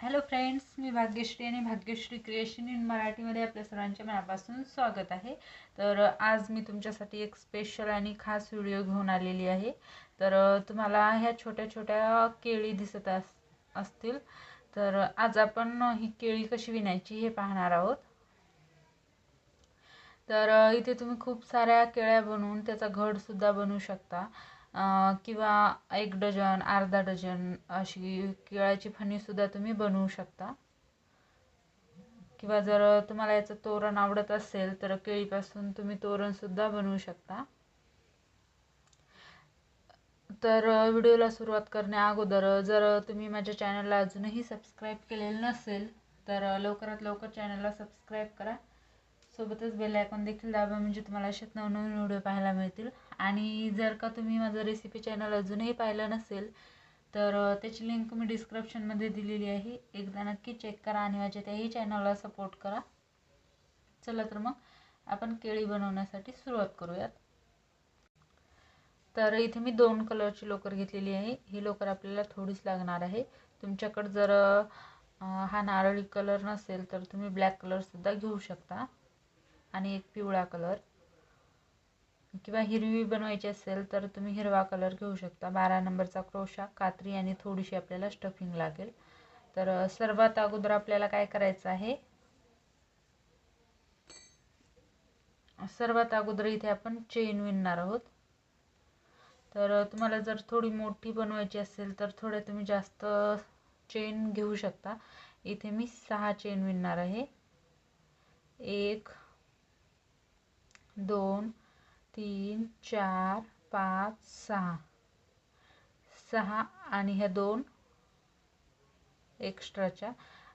Hello friends मी भाग्यश्री आणि Bhagyashree creation in मराठीमध्ये आपल्या सर्वांच्या मनापासून स्वागत आहे. तर आज मी तुमच्यासाठी एक स्पेशल आणि खास व्हिडिओ घेऊन आलेली आहे. तर तुम्हाला ह्या छोट्या छोट्या केळी दिसत अस असतील. तर आज आपण ही केळी कशी विणायची हे पाहणार आहोत. तर इथे तुम्ही खूप साऱ्या केळ्या बनवून त्याचा घडसुद्धा बनवू शकता. किंवा एक डझन अर्धा डझन अशी केळाची फणीसुद्धा तुम्ही बनवू शकता. किंवा जर तुम्हाला याचं तोरण आवडत असेल तर केळीपासून तुम्ही तोरणसुद्धा बनवू शकता. तर व्हिडिओला सुरुवात करण्या अगोदर जर तुम्ही माझ्या चॅनलला अजूनही सबस्क्राईब केलेलं नसेल तर लवकरात लवकर चॅनलला सबस्क्राईब करा. सोबतच बेल आयकॉन देखील दाबा म्हणजे तुम्हाला असेच नवनवीन व्हिडिओ पाहायला मिळतील. आणि जर का तुम्ही माझं रेसिपी चॅनल अजूनही पाहिलं नसेल तर त्याची लिंक मी डिस्क्रिप्शनमध्ये दिलेली आहे. एकदा नक्की चेक करा आणि माझ्या त्याही चॅनलला सपोर्ट करा. चला तर मग आपण केळी बनवण्यासाठी सुरुवात करूयात. तर इथे मी दोन कलरची लोकर घेतलेली आहे. ही लोकर आपल्याला थोडीच लागणार आहे. तुमच्याकडं जर हा नारळी कलर नसेल तर तुम्ही ब्लॅक कलरसुद्धा घेऊ शकता. आणि एक पिवळा कलर किंवा हिरवी बनवायची असेल तर तुम्ही हिरवा कलर घेऊ शकता. बारा नंबरचा क्रोशा कात्री आणि थोडीशी आपल्याला स्टफिंग लागेल. तर सर्वात अगोदर आपल्याला काय करायचं आहे? सर्वात अगोदर इथे आपण चेन विणणार आहोत. तर तुम्हाला जर थोडी मोठी बनवायची असेल तर थोडे तुम्ही जास्त चेन घेऊ शकता. इथे मी सहा चेन विणणार आहे. एक दोन तीन चार पाच सहा. सहा आणि ह्या दोन एक्स्ट्राच्या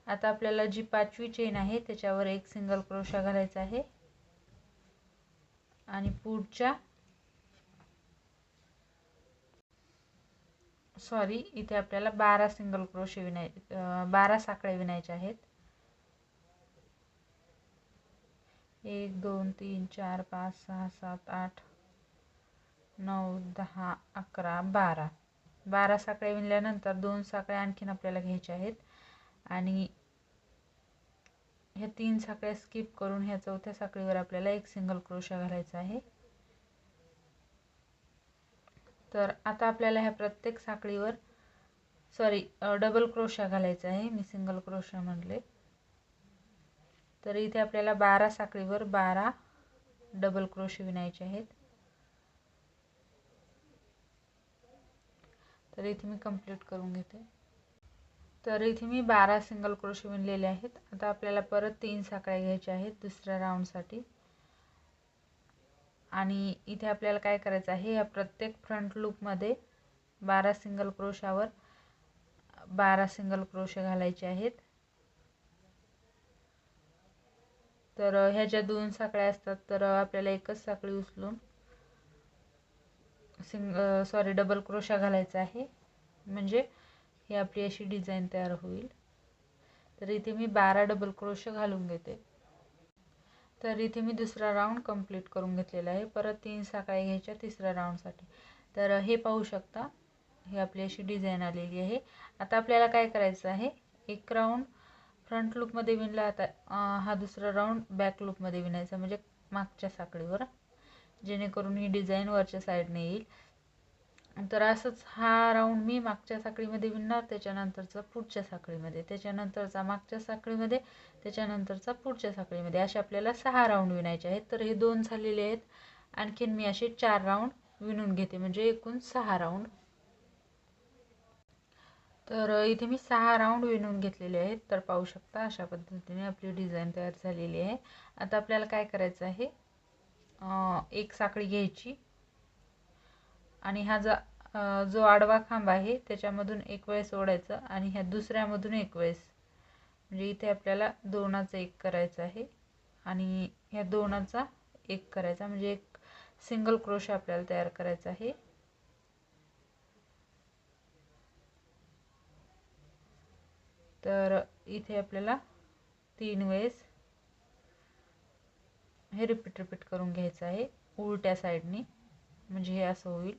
आता आपल्याला जी पाचवी चेन आहे त्याच्यावर एक सिंगल क्रोशा घालायचा आहे. आणि पुढच्या सॉरी इथे आपल्याला बारा सिंगल क्रोशे विनाय बारा साखळे विणायचे आहेत. एक दोन तीन चार पाच सहा सात आठ नऊ दहा अकरा बारा. बारा साखळ्या विणल्यानंतर दोन साखळ्या आणखीन आपल्याला घ्यायच्या आहेत. आणि ह्या तीन साखळ्या स्किप करून ह्या चौथ्या साखळीवर आपल्याला एक सिंगल क्रोशा घालायचा आहे. तर आता आपल्याला ह्या प्रत्येक साखळीवर सॉरी डबल क्रोशा घालायचा आहे. मी सिंगल क्रोशा म्हटले तर इथे आपल्याला बारा साखळीवर बारा डबल क्रोश विणायचे आहेत. तर इथे मी कंप्लीट करून घेते. तर इथे मी बारा सिंगल क्रोश विणलेले आहेत. आता आपल्याला परत तीन साखळ्या घ्यायच्या आहेत दुसऱ्या राऊंडसाठी आणि इथे आपल्याला काय करायचं आहे या प्रत्येक फ्रंट लूपमध्ये बारा सिंगल क्रोशावर बारा सिंगल क्रोशे घालायचे आहेत. तर ह्या ज्या दोन साखळ्या असतात तर आपल्याला एकच साखळी उचलून सिंग सॉरी डबल क्रोशा घालायचा आहे. म्हणजे ही आपली अशी डिझाईन तयार होईल. तर इथे मी बारा डबल क्रोश घालून घेते. तर इथे मी दुसरा राऊंड कंप्लीट करून घेतलेला आहे. परत तीन साखळ्या घ्यायच्या तिसऱ्या राऊंडसाठी तर हे पाहू शकता ही आपली अशी डिझाईन आलेली आहे. आता आपल्याला काय करायचं आहे? एक राऊंड फ्रंट लूपमध्ये विणला आता हा दुसरा राऊंड बॅक लूपमध्ये विणायचा म्हणजे मागच्या साखळीवर जेणेकरून ही डिझाईन वरच्या साईडने येईल. तर असंच हा राऊंड मी मागच्या साखळीमध्ये विणणार त्याच्यानंतरचा पुढच्या साखळीमध्ये त्याच्यानंतरचा मागच्या साखळीमध्ये त्याच्यानंतरचा पुढच्या साखळीमध्ये. असे आपल्याला सहा राऊंड विणायचे आहेत. तर हे दोन झालेले आहेत. आणखीन मी असे चार राऊंड विणून घेते. म्हणजे एकूण सहा राऊंड तर इथे मी सहा राऊंड विणून घेतलेले आहेत. तर पाहू शकता अशा पद्धतीने आपली डिझाईन तयार झालेली आहे. आता आपल्याला काय करायचं आहे? एक साखळी घ्यायची. आणि हा जा जो आडवा खांब आहे त्याच्यामधून एक वेळेस ओढायचं आणि ह्या दुसऱ्यामधून एक वेळेस म्हणजे इथे आपल्याला दोनाचा एक करायचा आहे. आणि ह्या दोनाचा एक करायचा. म्हणजे एक सिंगल क्रोश आपल्याला तयार करायचा आहे. तर इथे आपल्याला तीन वेळेस हे रिपीट रिपीट करून घ्यायचं आहे. उलट्या साईडने म्हणजे हे असं होईल.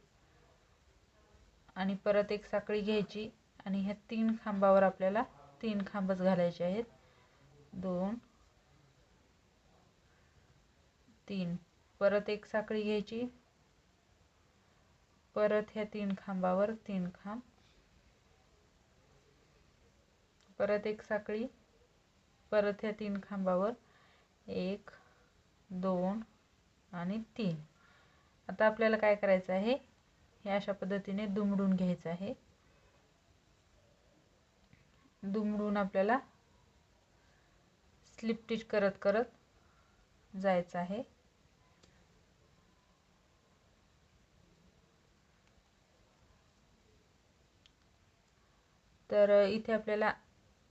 आणि परत एक साखळी घ्यायची. आणि ह्या तीन खांबावर आपल्याला तीन खांबच घालायचे आहेत. दोन तीन. परत एक साखळी घ्यायची. परत ह्या तीन खांबावर तीन खांब. परत एक साखळी परत ह्या तीन खांबावर. एक दोन आणि तीन. आता आपल्याला काय करायचं आहे? हे अशा पद्धतीने दुमडून घ्यायचं आहे. दुमडून आपल्याला स्लिप टिच करत करत जायचं आहे. तर इथे आपल्याला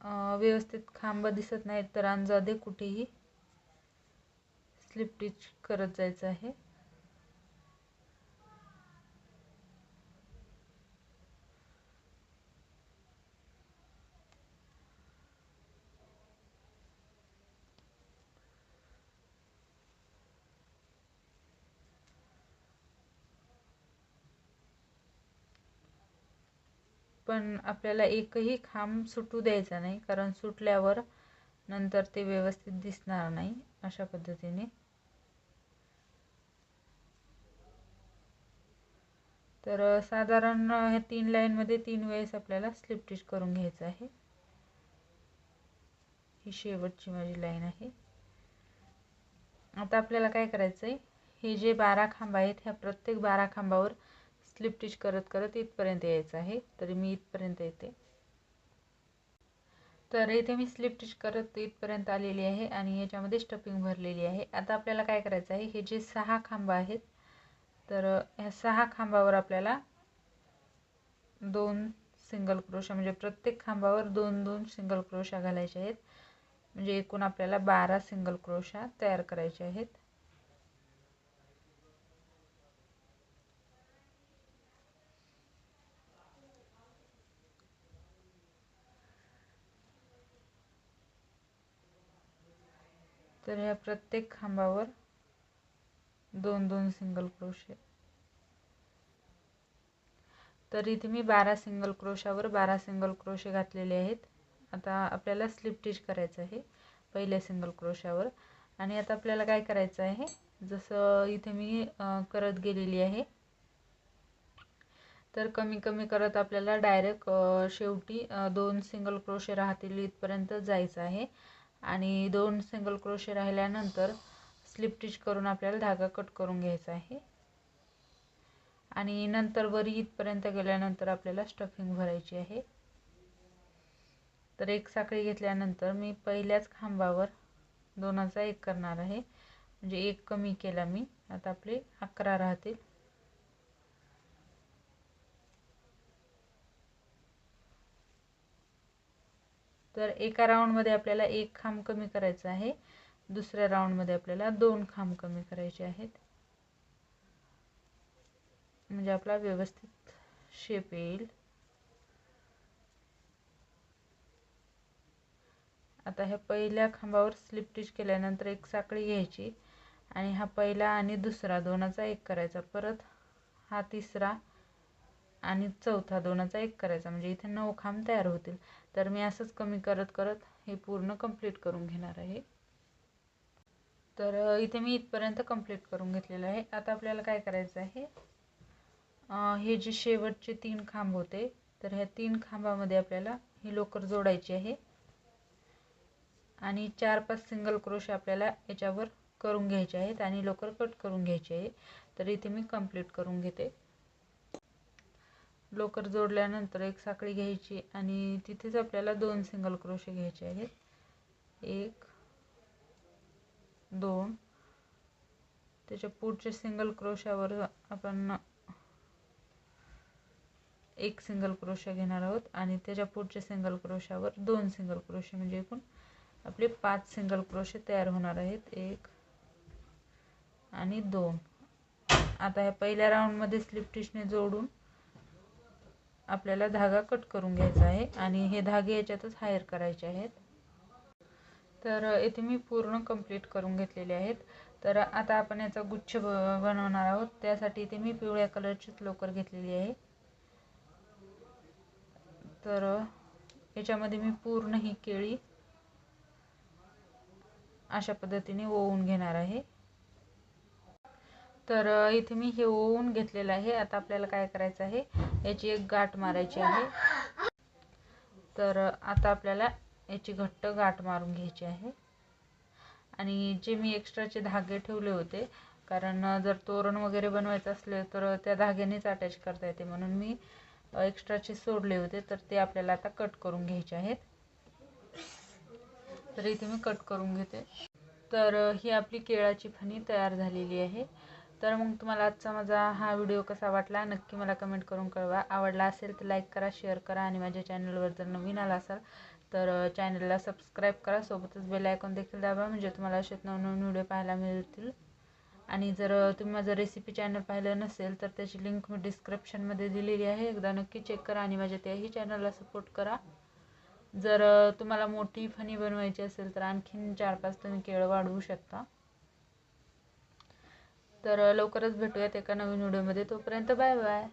व्यवस्थित खांब दिसत नाहीत तर अंजादे कुठेही स्लिप टिच करत जायचं आहे. पण आपल्याला एकही खांब सुटू द्यायचा नाही कारण सुटल्यावर नंतर ते व्यवस्थित दिसणार नाही अशा पद्धतीने. तर साधारण ह्या तीन लाईनमध्ये तीन वेळेस आपल्याला स्लिप टिच करून घ्यायचं आहे. ही शेवटची माझी लाईन आहे. आता आपल्याला काय करायचं आहे हे जे बारा खांब आहेत ह्या प्रत्येक बारा खांबावर स्लिप स्टिच करत करत इथपर्यंत यायचं आहे. तरी मी इथपर्यंत येते. तर इथे मी स्लिप स्टिच करत इथपर्यंत आलेली आहे आणि याच्यामध्ये स्टफिंग भरलेली आहे. आता आपल्याला काय करायचं आहे? हे जे सहा खांब आहेत तर ह्या सहा खांबावर आपल्याला दोन सिंगल क्रोशा म्हणजे प्रत्येक खांबावर दोन दोन सिंगल क्रोशा घालायचे आहेत. म्हणजे एकूण आपल्याला बारा सिंगल क्रोशा तयार करायचे आहेत. तर ह्या प्रत्येक खांबावर दोन दोन सिंगल क्रोशे तर इथे मी बारा सिंगल क्रोशावर बारा सिंगल क्रोशे घातलेले आहेत. आता आपल्याला स्लिप स्टिच करायचं आहे पहिल्या सिंगल क्रोशावर आणि आता आपल्याला काय करायचं आहे? जसं इथे मी करत गेलेली आहे. तर कमी कमी करत आपल्याला डायरेक्ट शेवटी दोन सिंगल क्रोशे राहतील इथपर्यंत जायचं आहे. आणि दोन सिंगल क्रोशे राहिल्यानंतर स्लिप टिच करून आपल्याला धागा कट करून घ्यायचा आहे. आणि नंतर वरी इथपर्यंत गेल्यानंतर आपल्याला स्टफिंग भरायची आहे. तर एक साखळी घेतल्यानंतर मी पहिल्याच खांबावर दोनाचा एक करणार आहे. म्हणजे एक कमी केला मी. आता आपले अकरा राहतील. तर एका राऊंडमध्ये आपल्याला एक खांब कमी करायचा आहे. दुसऱ्या राऊंडमध्ये आपल्याला दोन खांब कमी करायचे आहेत. म्हणजे आपला व्यवस्थित शेप येईल. आता ह्या पहिल्या खांबावर स्लिप टिच केल्यानंतर एक साखळी घ्यायची. आणि हा पहिला आणि दुसरा दोनाचा एक करायचा. परत हा तिसरा आणि चौथा दोनाचा एक करायचा. म्हणजे इथे नऊ खांब तयार होतील. तर मी असंच कमी करत करत हे पूर्ण कंप्लीट करून घेणार आहे. तर इथे मी इथपर्यंत कंप्लीट करून घेतलेलं आहे. आता आपल्याला काय करायचं आहे? हे जे शेवटचे तीन खांब होते तर ह्या तीन खांबामध्ये आपल्याला ही लोकर जोडायची आहे. आणि चार पाच सिंगल क्रोश आपल्याला याच्यावर करून घ्यायचे आहेत आणि लोकर कट करून घ्यायची आहे. तर इथे मी कंप्लीट करून घेते. लोकर जोडल्यानंतर एक साखळी घ्यायची आणि तिथेच आपल्याला दोन सिंगल क्रोशे घ्यायचे आहेत. एक दोन. त्याच्या पुढच्या सिंगल क्रोशावर आपण एक सिंगल क्रोशा घेणार आहोत आणि त्याच्या पुढच्या सिंगल क्रोशावर दोन सिंगल क्रोशे म्हणजे एकूण आपले पाच सिंगल क्रोशे तयार होणार आहेत. एक आणि दोन. आता ह्या पहिल्या राऊंडमध्ये स्लिप टिचने जोडून आपल्याला धागा कट करून घ्यायचा आहे आणि हे धागे याच्यातच हायर करायचे आहेत. तर येथे मी पूर्ण कंप्लीट करून घेतलेले आहेत. तर आता आपण याचा गुच्छ बनवणार आहोत. त्यासाठी इथे मी पिवळ्या कलरचीच लोकर घेतलेली आहे. तर याच्यामध्ये मी पूर्ण ही केळी अशा पद्धतीने ओवून घेणार आहे. तर इथे मी हे ओवून घेतलेलं आहे. आता आपल्याला काय करायचं आहे? याची एक गाठ मारायची आहे. तर आता आपल्याला याची घट्ट गाठ मारून घ्यायची आहे. आणि जे मी एक्स्ट्राचे धागे ठेवले होते कारण जर तोरण वगैरे बनवायचं असले तर त्या धाग्यानेच अटॅच करता येते. म्हणून मी एक्स्ट्राचे सोडले होते तर ते आपल्याला आता कट करून घ्यायचे आहेत. तर इथे मी कट करून घेते. तर ही आपली केळाची फणी तयार झालेली आहे. तर मग तुम्हाला आजचा माझा हा व्हिडिओ कसा वाटला नक्की मला कमेंट करून कळवा. आवडला असेल तर लाईक करा शेअर करा आणि माझ्या चॅनलवर जर नवीन आला असाल तर चॅनलला सबस्क्राईब करा. सोबतच बेल आयकॉन देखील दाबा म्हणजे तुम्हाला असेच नवनवीन व्हिडिओ पाहायला मिळतील. आणि जर तुम्ही माझं रेसिपी चॅनल पाहिलं नसेल तर त्याची लिंक मी डिस्क्रिप्शनमध्ये दिलेली आहे. एकदा नक्की चेक करा आणि माझ्या त्याही चॅनलला सपोर्ट करा. जर तुम्हाला मोठी फणी बनवायची असेल तर आणखीन चार पाच तुम्ही केळं वाढवू शकता. तर लवकरच भेटूयात एका नवीन व्हिडिओमध्ये. तोपर्यंत बाय बाय.